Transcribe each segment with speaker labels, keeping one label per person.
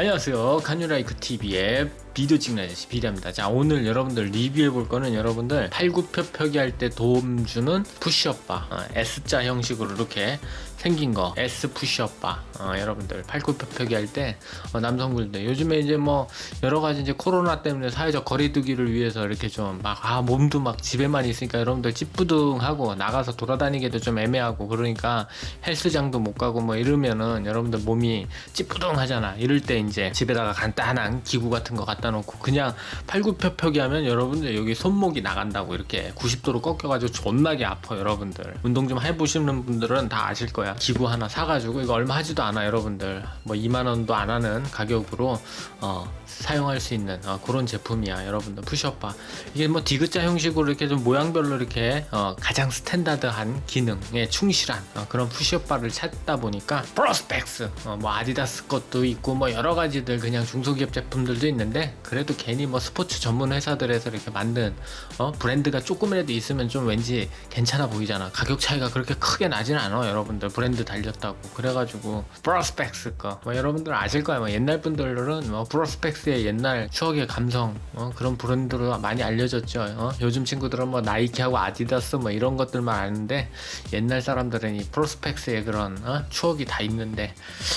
Speaker 1: 안녕하세요. 카뉴라이크 TV의 비디오 찍는 아저씨 비디입니다. 자, 오늘 여러분들 리뷰해 볼 거는 여러분들 팔굽혀펴기 할 때 도움 주는 푸시업바 어, S자 형식으로 이렇게 생긴 거. S 푸시업바 어, 여러분들. 팔굽혀펴기 할때 어, 남성분들. 요즘에 이제 뭐 여러 가지 이제 코로나 때문에 사회적 거리두기를 위해서 이렇게 좀 막 아 몸도 막 집에만 있으니까 여러분들 찌뿌둥하고 나가서 돌아다니기도 좀 애매하고 그러니까 헬스장도 못 가고 뭐 이러면은 여러분들 몸이 찌뿌둥하잖아. 이럴 때 이제 집에다가 간단한 기구 같은 거 갖다 놓고 그냥 팔굽혀펴기 하면 여러분들 여기 손목이 나간다고 이렇게 90도로 꺾여가지고 존나게 아파 여러분들. 운동 좀 해보시는 분들은 다 아실 거야 기구 하나 사가지고 이거 얼마 하지도 않아 여러분들. 뭐 2만 원도 안 하는 가격으로 어, 사용할 수 있는 어, 그런 제품이야 여러분들. 푸시업바 이게 뭐 디귿자 형식으로 이렇게 좀 모양별로 이렇게 어, 가장 스탠다드한 기능에 충실한 어, 그런 푸시업바를 찾다 보니까 프로스펙스 어, 뭐 아디다스 것도 있고 뭐 여러 가지들 그냥 중소기업 제품들도 있는데 그래도 괜히 뭐 스포츠 전문 회사들에서 이렇게 만든 어, 브랜드가 조금이라도 있으면 좀 왠지 괜찮아 보이잖아. 가격 차이가 그렇게 크게 나진 않아 여러분들 브랜드 달렸다고. 그래가지고 프로스펙스 거 뭐 여러분들 아실 거야 뭐 옛날 분들은 뭐 프로스펙스의 옛날 추억의 감성 어, 그런 브랜드로 많이 알려졌죠. 어? 요즘 친구들은 뭐 나이키하고 아디다스 뭐 이런 것들만 아는데 옛날 사람들은 이 프로스펙스의 그런 어? 추억이 다 있는데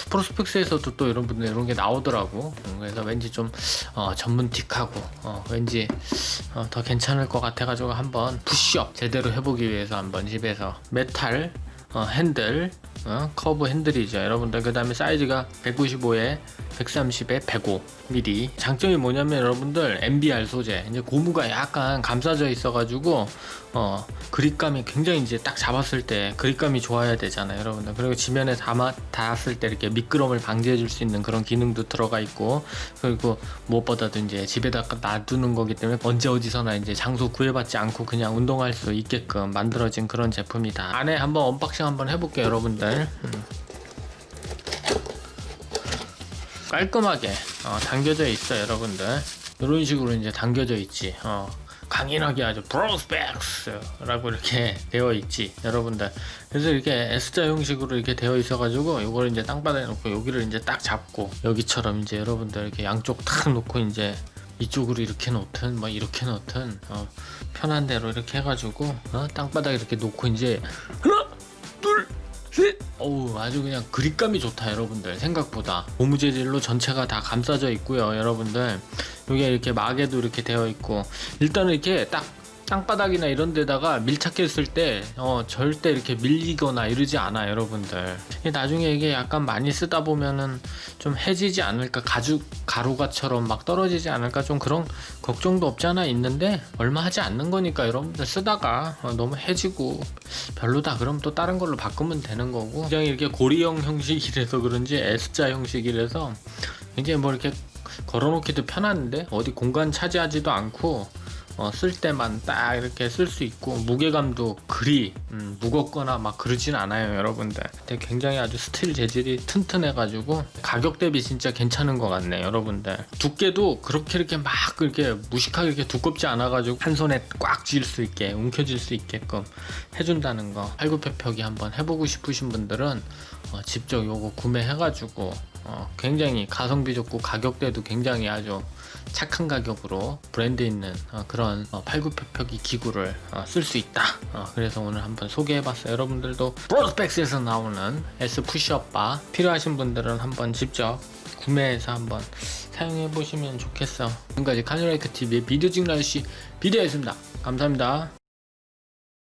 Speaker 1: 프로스펙스에서도 또 이런 분들 이런 게 나오더라고. 음, 그래서 왠지 좀 어, 전문틱하고 어, 왠지 어, 더 괜찮을 것 같아가지고 한번 푸시업 제대로 해보기 위해서 한번 집에서 메탈 어, 핸들 어, 커브 핸들이죠. 여러분들 그 다음에 사이즈가 195에 130에 105mm 장점이 뭐냐면 여러분들 MBR 소재. 이제 고무가 약간 감싸져 있어 가지고 어 그립감이 굉장히 이제 딱 잡았을 때 그립감이 좋아야 되잖아요 여러분들. 그리고 지면에 담아 닿았을 때 이렇게 미끄럼을 방지해 줄 수 있는 그런 기능도 들어가 있고 그리고 무엇보다도 이제 집에다가 놔두는 거기 때문에 언제 어디서나 이제 장소 구애받지 않고 그냥 운동할 수 있게끔 만들어진 그런 제품이다. 안에 한번 언박싱 한번 해볼게요 여러분들 음. 깔끔하게 어, 당겨져 있어 여러분들. 이런 식으로 이제 당겨져 있지. 어, 강인하게 아주 프로스펙스라고 이렇게 되어 있지 여러분들. 그래서 이렇게 S자 형식으로 이렇게 되어 있어 가지고 이걸 이제 땅바닥에 놓고 여기를 이제 딱 잡고 여기처럼 이제 여러분들 이렇게 양쪽 탁 놓고 이제 이쪽으로 이렇게 놓든 뭐 이렇게 놓든 어, 편한 대로 이렇게 해가지고 어, 땅바닥에 이렇게 놓고 이제 하나 둘 셋! 어우 아주 그냥 그립감이 좋다 여러분들. 생각보다. 고무 재질로 전체가 다 감싸져 있고요 여러분들. 여기 이렇게 마개도 이렇게 되어 있고. 일단은 이렇게 딱 땅바닥이나 이런 데다가 밀착했을 때 어, 절대 이렇게 밀리거나 이러지 않아 여러분들. 나중에 이게 약간 많이 쓰다 보면은 좀 해지지 않을까 가죽 가루가처럼 막 떨어지지 않을까 좀 그런 걱정도 없지 않아 있는데 얼마 하지 않는 거니까 여러분들 쓰다가 어, 너무 해지고 별로다. 그럼 또 다른 걸로 바꾸면 되는 거고. 굉장히 이렇게 고리형 형식이라서 그런지 S자 형식이라서 굉장히 뭐 이렇게 걸어놓기도 편한데 어디 공간 차지하지도 않고 어, 쓸 때만 딱 이렇게 쓸 수 있고 무게감도 그리 음, 무겁거나 막 그러진 않아요 여러분들. 근데 굉장히 아주 스틸 재질이 튼튼해 가지고 가격 대비 진짜 괜찮은 것 같네 여러분들. 두께도 그렇게 이렇게 막 이렇게 무식하게 이렇게 두껍지 않아 가지고 한 손에 꽉 쥘 수 있게 움켜쥘 수 있게끔 해준다는 거 팔굽혀펴기 한번 해보고 싶으신 분들은 어, 직접 요거 구매해 가지고 어, 굉장히 가성비 좋고 가격대도 굉장히 아주 착한 가격으로 브랜드 있는 어, 그런 어, 팔굽혀펴기 기구를 어, 쓸수 있다. 어, 그래서 오늘 한번 소개해봤어요. 여러분들도 프로스펙스에서 나오는 S 푸시업바 필요하신 분들은 한번 직접 구매해서 한번 사용해 보시면 좋겠어. 지금까지 카뉴라이크 TV의 비디오 아저씨 비디오였습니다. 감사합니다.